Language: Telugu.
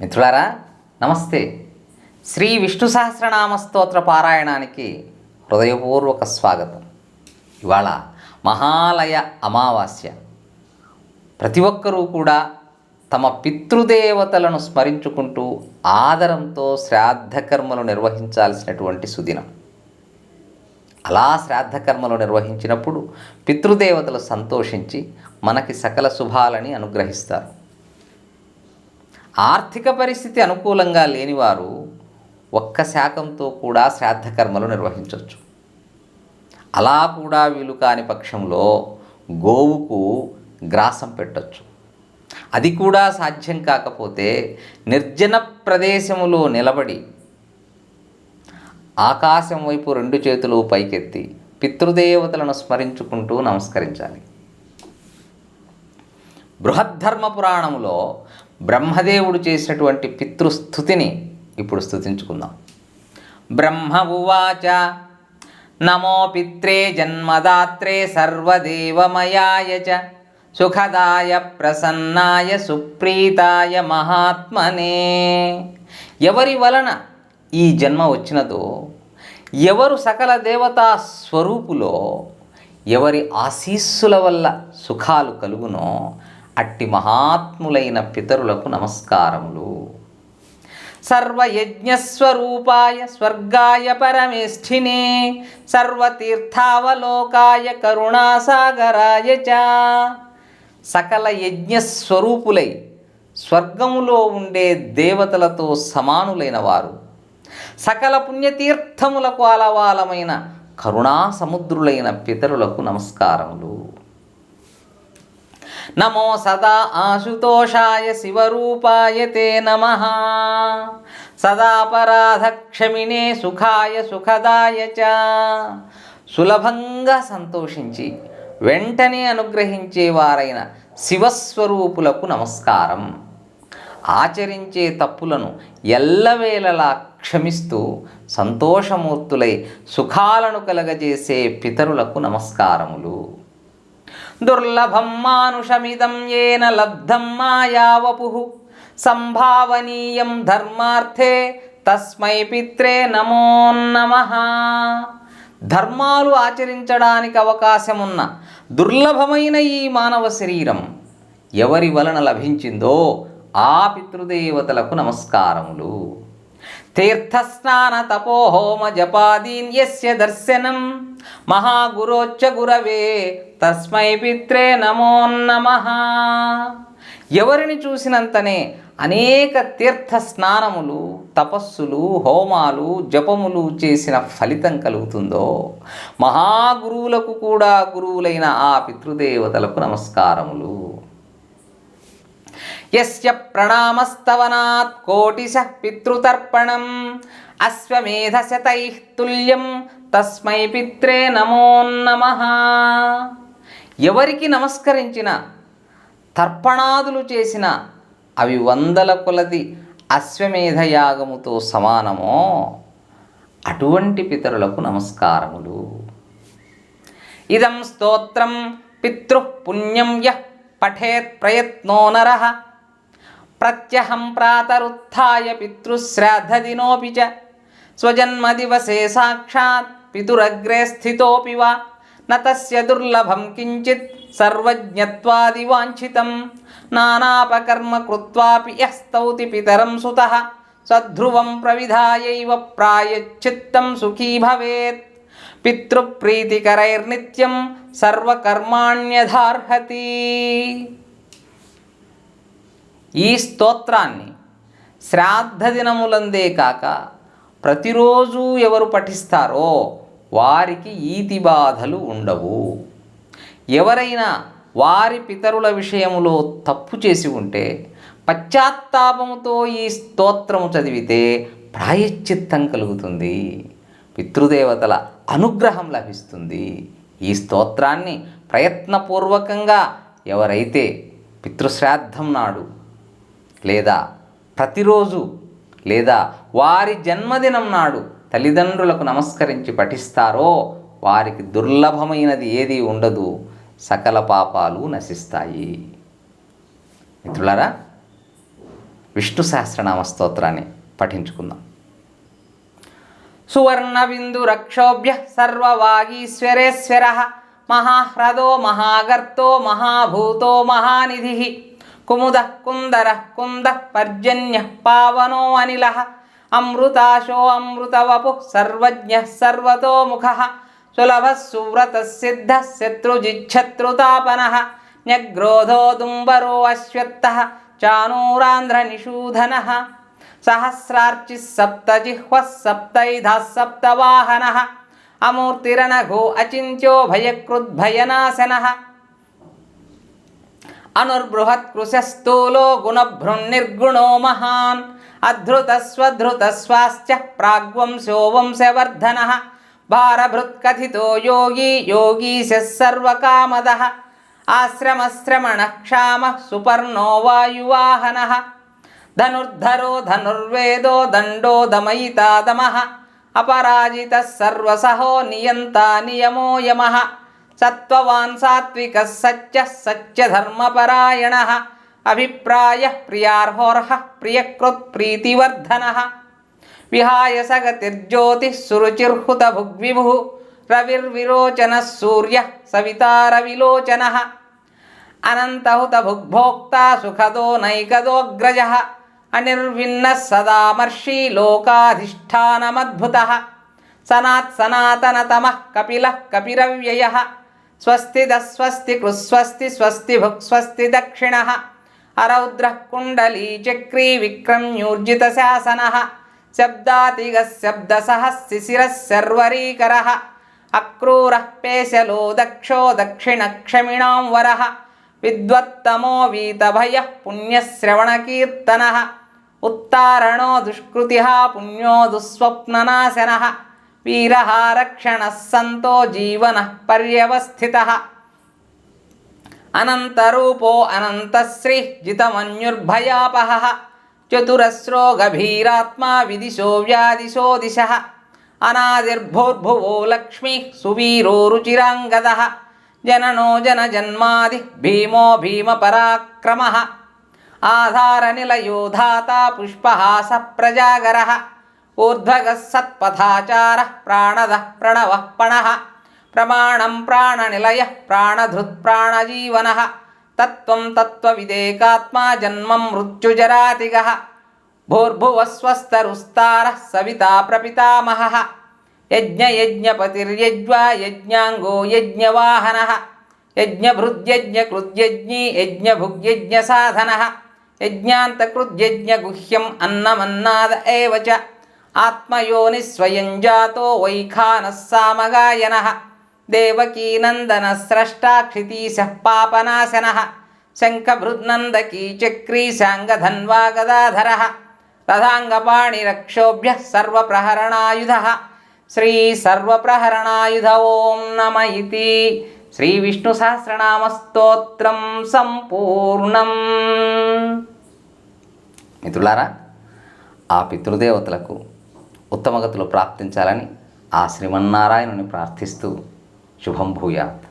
మిత్రులారా నమస్తే. శ్రీ విష్ణు సహస్రనామ స్తోత్ర పారాయణానికి హృదయపూర్వక స్వాగతం. ఇవాళ మహాలయ అమావాస్య. ప్రతి ఒక్కరూ కూడా తమ పితృదేవతలను స్మరించుకుంటూ ఆదరంతో శ్రాద్ధకర్మలు నిర్వహించాల్సినటువంటి సుదినం. అలా శ్రాద్ధకర్మలు నిర్వహించినప్పుడు పితృదేవతలు సంతోషించి మనకి సకల శుభాలని అనుగ్రహిస్తారు. ఆర్థిక పరిస్థితి అనుకూలంగా లేనివారు ఒక్క శాఖంతో కూడా శ్రాద్ధకర్మలు నిర్వహించవచ్చు అలా కూడా వీలు కాని పక్షంలో గోవుకు గ్రాసం పెట్టొచ్చు. అది కూడా సాధ్యం కాకపోతే నిర్జన ప్రదేశములో నిలబడి ఆకాశం వైపు రెండు చేతులు పైకెత్తి పితృదేవతలను స్మరించుకుంటూ నమస్కరించాలి. బృహద్ధర్మ పురాణంలో బ్రహ్మదేవుడు చేసినటువంటి పితృస్థుతిని ఇప్పుడు స్థుతించుకుందాం. బ్రహ్మ ఉవాచ నమో పిత్రే జన్మదాత్రే సర్వదేవమయాయ చ సుఖదాయ ప్రసన్నాయ సుప్రీతాయ మహాత్మనే. ఎవరి వలన ఈ జన్మ వచ్చినదో ఎవరు సకల దేవతా స్వరూపులో ఎవరి ఆశీస్సుల వల్ల సుఖాలు కలుగునో అట్టి మహాత్ములైన పితరులకు నమస్కారములు. సర్వయజ్ఞస్వరూపాయ స్వర్గాయ పరమేష్ఠినే సర్వతీర్థావలోకాయ కరుణాసాగరాయ చ. సకల యజ్ఞస్వరూపులై స్వర్గములో ఉండే దేవతలతో సమానులైన వారు సకల పుణ్యతీర్థములకు అలవాలమైన కరుణా సముద్రులైన పితరులకు నమస్కారములు. నమో సదా ఆశుతోషాయ శివరూపాయ తే నమ. సదాపరాధక్షమినే సుఖాయ సుఖదాయ చ. సులభంగా సంతోషించి వెంటనే అనుగ్రహించేవారైన శివస్వరూపులకు నమస్కారం. ఆచరించే తప్పులను ఎల్లవేళలా క్షమిస్తూ సంతోషమూర్తులై సుఖాలను కలగజేసే పితరులకు నమస్కారములు. దుర్లభం మానుషమిదం ఏన లబ్ధం మాయావపు. సంభావనీయం ధర్మార్థే తస్మై పిత్రే నమో నమ. ధర్మాలు ఆచరించడానికి అవకాశమున్న దుర్లభమైన ఈ మానవ శరీరం ఎవరి వలన లభించిందో ఆ పితృదేవతలకు నమస్కారములు. తీర్థస్నాన తపోహోమ జపాదీన్యస్య దర్శనం మహాగురోచ్చ గురవే తస్మై పిత్రే నమో నమ ఎవరిని చూసినంతనే అనేక తీర్థ స్నానములు తపస్సులు హోమాలు జపములు చేసిన ఫలితం కలుగుతుందో మహాగురువులకు కూడా గురువులైన ఆ పితృదేవతలకు నమస్కారములు. యస్య ప్రణామస్తవనాత్ కోటిశ పితృతర్పణం అశ్వమేధశతై తుల్యం తస్మై పిత్రే నమో నమ ఎవరికి నమస్కరించిన తర్పణాదులు చేసిన అవి వందల కొలది అశ్వమేధ యాగముతో సమానమో అటువంటి పితరులకు నమస్కారములు. ఇదం స్తోత్రం పితృ పుణ్యం యః పఠేత్ ప్రయత్నో నరః। प्रत्यहम प्रातरुत्था पितृश्राद्ध पितृश्राद्धदिनोऽपि च। स्वजन्मदिवसे साक्षा पितुरग्रे स्थित वा। न तस्य दुर्लभं किञ्चित् नानापकर्म कृत्वापि यः स्तौति पितरं सुतः। सध्रुवं प्रविधायैव सुखी भवे पितृप्रीतिकरैर्नित्यं ఈ స్తోత్రాన్ని శ్రాద్ధ దినములందే కాక ప్రతిరోజు ఎవరు పఠిస్తారో వారికి ఈతి బాధలు ఉండవు. ఎవరైనా వారి పితరుల విషయములో తప్పు చేసి ఉంటే పశ్చాత్తాపముతో ఈ స్తోత్రము చదివితే ప్రాయశ్చిత్తం కలుగుతుంది. పితృదేవతల అనుగ్రహం లభిస్తుంది. ఈ స్తోత్రాన్ని ప్రయత్నపూర్వకంగా ఎవరైతే పితృశ్రాద్ధం నాడు లేదా ప్రతిరోజు లేదా వారి జన్మదినం నాడు తల్లిదండ్రులకు నమస్కరించి పఠిస్తారో వారికి దుర్లభమైనది ఏది ఉండదు. సకల పాపాలు నశిస్తాయి. మిత్రులారా విష్ణు సహస్రనామ స్తోత్రాన్ని పఠించుకుందాం. సువర్ణబిందురక్షోభ్య సర్వవాగీశ్వరేశ్వర మహాహ్రదో మహాగర్తో మహాభూతో మహానిధి కుముద కుందర కుంద పర్జన్య పావనో అనిల అమృతాశో అమృతవపు సర్వజ్ఞ సర్వతోముఖ సులభ సువ్రత సిద్ధ శత్రుజిచ్చత్రుతాపన న్యగ్రోధో దుంబరో అశ్వత్థ చానూరాంధ్రనిషూధన సహస్రార్చి సప్తజిహ్వ సప్తైధ సప్తవాహన అమూర్తిరనఘో అచింత్యో భయకృద్భయనాశన అనుర్బృహత్ అనుర్బృహత్కృశస్థూలో గుణభృన్నిర్గుణో మహాన్ అధృతస్వధృతస్వాశ్చ ప్రాగ్వంశో వంశవర్ధన భారభృత్కథితో యోగీ యోగీశర్వకామద ఆశ్రమశ్రమణ క్షామ సుపర్ణో వాయువాహన ధనుర్ధరో ధనుర్వేదో దండో దమయితా దమః అపరాజిత సర్వసహో నియంత నియమో యమః सत्त्ववान् सच्च सच्चः सच्चधर्मपरायणः। अभिप्रायः प्रियार्होर्हः प्रियकृत्प्रीतिवर्धनः विहाय स गतिर्ज्योतिः सुरुचिर्हुतभुग्विभुः रविर्विरोचनः सूर्यः सवितारविलोचनः अनन्तहुतभुग्भोक्ता सुखदो नैकदोऽग्रजः अनिर्विण्णः सदामर्षी लोकाधिष्ठानमद्भुतः। सनात् सनातनतमः कपिलः कपिरव्ययः। స్వస్తి దస్వస్తి కృస్వస్తి స్వస్తి భుక్స్వస్తి దక్షిణ అరౌద్ర కుండలీ చక్రీ విక్రమ్యూర్జిత శాసన శబ్దాతిగ శబ్దసహ శిశిర శర్వరీకర అక్రూర పేశలో దక్షో దక్షిణ క్షమిణాం వర విద్వత్తమో వీతభయ పుణ్యశ్రవణకీర్తన ఉత్తారణో దుష్కృతి పుణ్యో దుస్వప్ననాశన వీరహారక్షణ సంతో జీవన పర్యవస్థిత. అనంతరూపో అనంతశ్రీ జితమన్యుర్భయాపహ. చతురస్రో గభీరాత్మా విదిశో వ్యాదిశో దిశ. అనాదిర్భోర్భువో లక్ష్మీ సువీరో రుచిరాంగద జననో జన జన్మాది భీమో భీమ పరాక్రమ ఆధార నిలయోధాత పుష్పహాస ప్రజాగర ఊర్ధ్వగ సత్పథాచార ప్రాణద ప్రణవ పణ ప్రమాణం ప్రాణనిలయ ప్రాణధృత్ ప్రాణజీవన తత్వం తత్వవిదేకాత్మా జన్మం మృత్యుజరాతిగ భూర్భువస్వస్తరుస్తార సవితా ప్రపితామహ యజ్ఞయజ్ఞపతిర్యజ్వా యజ్ఞాంగో యజ్ఞవాహన యజ్ఞభృద్యజ్ఞకృద్యజ్ఞీ యజ్ఞభుగ్యజ్ఞసాధన యజ్ఞాంతకృద్యజ్ఞగుహ్యం అన్నమన్నాద ఏవ చ ఆత్మయోని స్వయం జాతో వైఖాన సామగాయన దేవకీనందన స్రష్టాక్షితీశ పాపనాశన శంఖభృద్నందకీ చక్రీ సాంగధన్వా గదాధర రథాంగపాణిరక్షోభ్య సర్వప్రహరణాయుధ. శ్రీ సర్వప్రహరణాయుధ ఓం నమ ఇది శ్రీ విష్ణు సహస్రనామ స్తోత్రం సంపూర్ణం. మిత్రులారా ఆ పితృదేవతలకు ఉత్తమగతులు ప్రాప్తించాలని ఆ శ్రీమన్నారాయణుని ప్రార్థిస్తూ శుభం భూయాత్.